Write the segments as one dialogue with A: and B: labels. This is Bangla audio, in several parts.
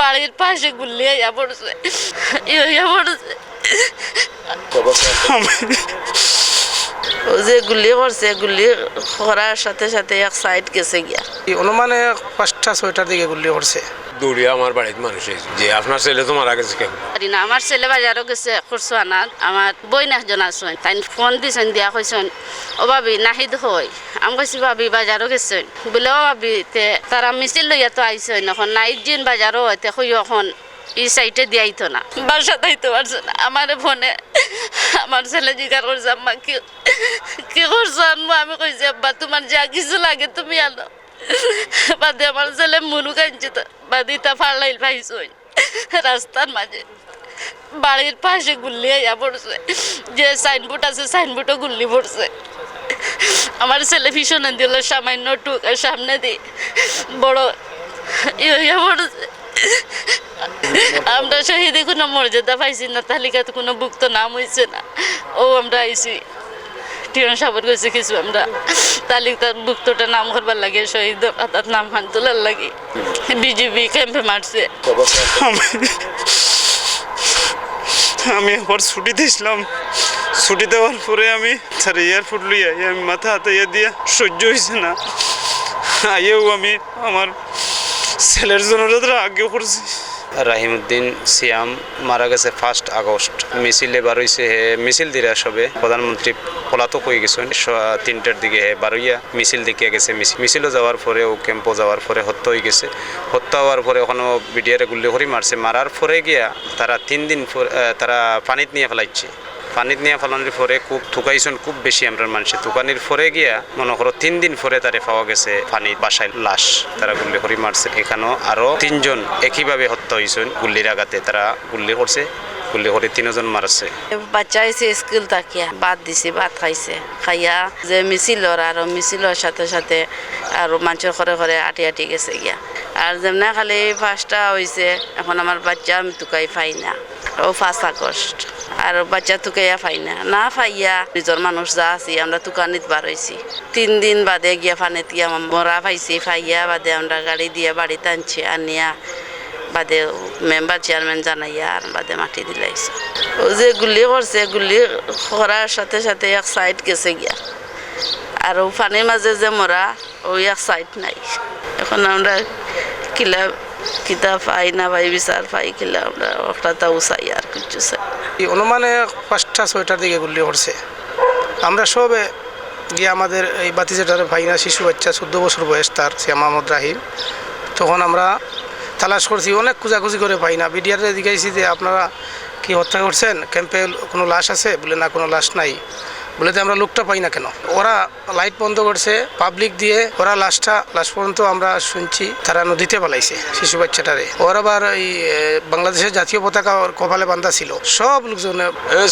A: বাড়ির পাশে গুল্লি ইয়া পড়ছে। ইয়া পড়ছে। ও যে গুলি করছে গুলি করার সাথে সাথে এক সাইড গেছে গিয়া।
B: এই অনুমানে পাঁচটা ছয়টার দিকে গুলি করছে
C: দৌড়িয়ে আমার বাড়িতে মানুষ যে আপনার ছেলে তো মারা গেছে কেন?
A: না আমার ছেলে বাজারও গেছে করছ আনার আমার বই না জন আসুন তাই ফোন দিছেন দিয়া কইছেন ও ভাবি নাহিদ হই। আমি কইছি ভাবি বাজারও গেছেন বলে ও ভাবি তে তারা মিছিল লইয়া তো আইসেন এখন নাইট দিন বাজারও হইতে কই এখন ই সাইডে দিয়াইতো না। বাসা দিতে পারছে না আমার ফোনে আমার ছেলে জিজ্ঞাসা করছে আম্মা কি কি করছ আনব আমি কইছি, আব্বা, তোমার যা কিছু লাগে তুমি আনো। বাদে আমার ছেলে মুনু কাঁদছে বাদি তা ফাড়লাইল পাইছই রাস্তার মাঝে। বাড়ির পাশে গুল্লি আইয়া পড়ছে। যে সাইনবোর্ড আছে, সাইনবোর্ডও গুল্লি পড়ছে। আমার ছেলে ভীষণ দিল সামান্য টুকার সামনে দিয়ে বড় ইয়া পড়ছে। আমরা শহীদে কোনো মর্যাদা পাইছি না, তালিকাতে কোনো ভুক্ত নাম হয়েছে না। ও আমরা আইছি। টিয়ন সাবর করেছে কিছু আমরা। তালিকার ভুক্তটা নাম করবার লাগে, শহীদ তার নাম খান তোলার লাগে। বিজেপি ক্যাম্পে মারছে।
D: আমি একবার ছুটি দিয়েছিলাম ছুটি দেওয়ার পরে আমি স্যার এয়ারপোর্ট লইয়া আমি মাথা হাতে ইয়ে দিয়ে সহ্য হয়েছে না। আইয়েও আমি আমার ছেলের জন্য আগে করছি
E: রাহিমউদ্দিন সিয়াম মারা গেছে ফার্স্ট আগস্ট। মিছিল বারোইছে হে, মিছিল দিরা সবে। প্রধানমন্ত্রী পলাতক হয়ে গেছে তিনটার দিকে হে বারোইয়া মিছিল দেখিয়া গেছে মিছিল- মিছিলও যাওয়ার পরে ও ক্যাম্পও যাওয়ার পরে হত্যা হয়ে গেছে। হত্যা হওয়ার পরে ওখানে বিডিআরে গুল্লি করে মারছে। মারার পরে গিয়া তারা তিন দিন তারা পানিত নিয়ে ফেলাইছে। পানিত নিয়ে ফেলানোর পরে খুব থুকাইছেন খুব বেশি আমরা মানুষে থুকানির পরে গিয়া, মনে করো তিন দিন পরে তারে পাওয়া গেছে পানি বাসায় লাশ। তারা গুল্লি করে মারছে এখানেও আরও তিনজন একইভাবে হত্যা হয়েছেন গুল্লির আঘাতে তারা গুল্লি করছে গুল্লি করে তিনজন মারছে
A: বাচ্চা আইসে স্কুল তাকিয়া ভাত দিছে ভাত খাইছে। খাইয়া যে মিছিলর আর মিছিলর সাথে সাথে আর মানুষের ঘরে ঘরে আটি আটি গেছে গিয়া। আর যেমনে খালি ফার্স্টটা হয়েছে এখন আমার বাচ্চা আমি তুকাই পাই না। ও ফার্স্ট আগস্ট আর বাচ্চা তুকাইয়া পাই না। না পাইয়া নিজের মানুষ যা আছি, আমরা তুকানিত বার হয়েছি তিন দিন বাদে গিয়া ফানিত গিয়া মরা পাইছি ফাইয়া বাদে আমরা গাড়ি দিয়ে বাড়িতে আনছি, আনিয়া বাদে মেম্বার চেয়ারম্যান জানাইয়া আর বাদে মাটি দিলাইছে ও যে গুলি করছে গুলি করার সাথে সাথে এক সাইড গেছে গিয়া। আর ও পানির মাঝে যে মরা ওই এক সাইড নাই। এখন আমরা কিলা কিতা পাই না পাই বিচার পাই কিলা আমরা একটা তাও চাই আর কিছু চাই
B: অনুমানে পাঁচটা ছয়টার দিকে গুলি করছে। আমরা সবে গিয়ে আমাদের এই বাতিজেটার ভাইনা শিশু বাচ্চা চোদ্দ বছর বয়স তার সে মোহাম্মদ রাহিম। তখন আমরা তালাশ করছি, অনেক খোঁজাখুঁজি করে পাই না। বিডিআরে জিজ্ঞাসি যে আপনারা কি হত্যা করছেন? ক্যাম্পে কোনো লাশ আছে? বলে, না, কোনো লাশ নাই। বলে যে আমরা লোকটা পাই না কেন? ওরা লাইট বন্ধ করছে, পাবলিক দিয়ে ওরা লাশটা, লাশ পর্যন্ত আমরা শুনছি, তারা নদীতে পালাইছে, শিশু বাচ্চাটারে। ওর আবার এই বাংলাদেশের জাতীয় পতাকা ওর কপালে বান্ধা ছিল। সব লোকজনে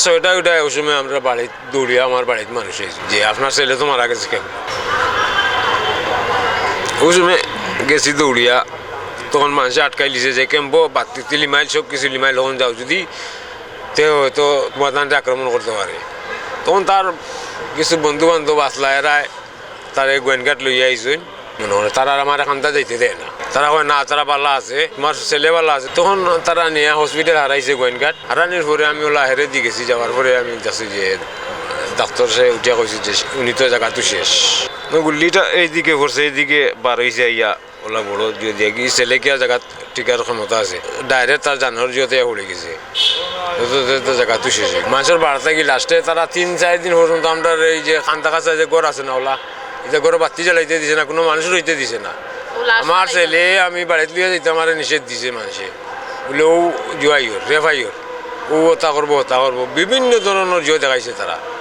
C: ছয়টা ওইটা, ওই সময় আমরা বাড়িতে দৌড়িয়ে আমার বাড়িতে মানুষ যে, আপনার ছেলে তো মারা গেছে কেন ওই সময় গেছি দৌড়িয়া তখন মানুষে আটকাই লিছে যে কেম্পো বাতি লিমাইল সব কিছু লিমাইল তখন যাও যদি, তে হয়তো তোমার আক্রমণ করতে পারে। তখন তার কিছু বন্ধু বান্ধব আসলা এরায় তার এই গোয়েনঘাট লইয়া আইসুন। মনে হয় তারা আমার এখানটা যাইতে দেয় না। তারা হয় না, তারা বালা আছে, তোমার ছেলে বালা আছে। তখন তারা নিয়ে হসপিটাল হারাইছে গোয়েনঘাট হারানির পরে আমি ওলা হেরে দিয়ে গেছি, যাওয়ার পরে আমি যাচ্ছি যে ডাক্তার সে উঠিয়া কইছে যে উনি তো জায়গাটো শেষ। গুল্লিটা এইদিকে পড়ছে এইদিকে বার হয়েছে ইয়া ওলা বড় দিয়ে দিয়ে কি আর জায়গা টিকার ক্ষমতা আছে। ডাইরেক্ট তার জানোয়ার জিওতে পড়ে গেছে। জায়গাটো শেষ মানুষের বাড়তে কি লাস্টে তারা তিন চার দিন পর্যন্ত আমরা এই যে খান্তা কাছা যে গড় আছে না ওলা এই যে গড়ে বাতি জ্বালাইতে দিছে না কোনো মানুষ রইতে দিছে না। আমার ছেলে আমি বাড়িতে লিয়ে যেতে আমার নিষেধ দিছে মানুষে বলে ও জুয়াইয়র রেফাইয়র ও তা করব তা করব বিভিন্ন ধরনের জয় দেখাইছে তারা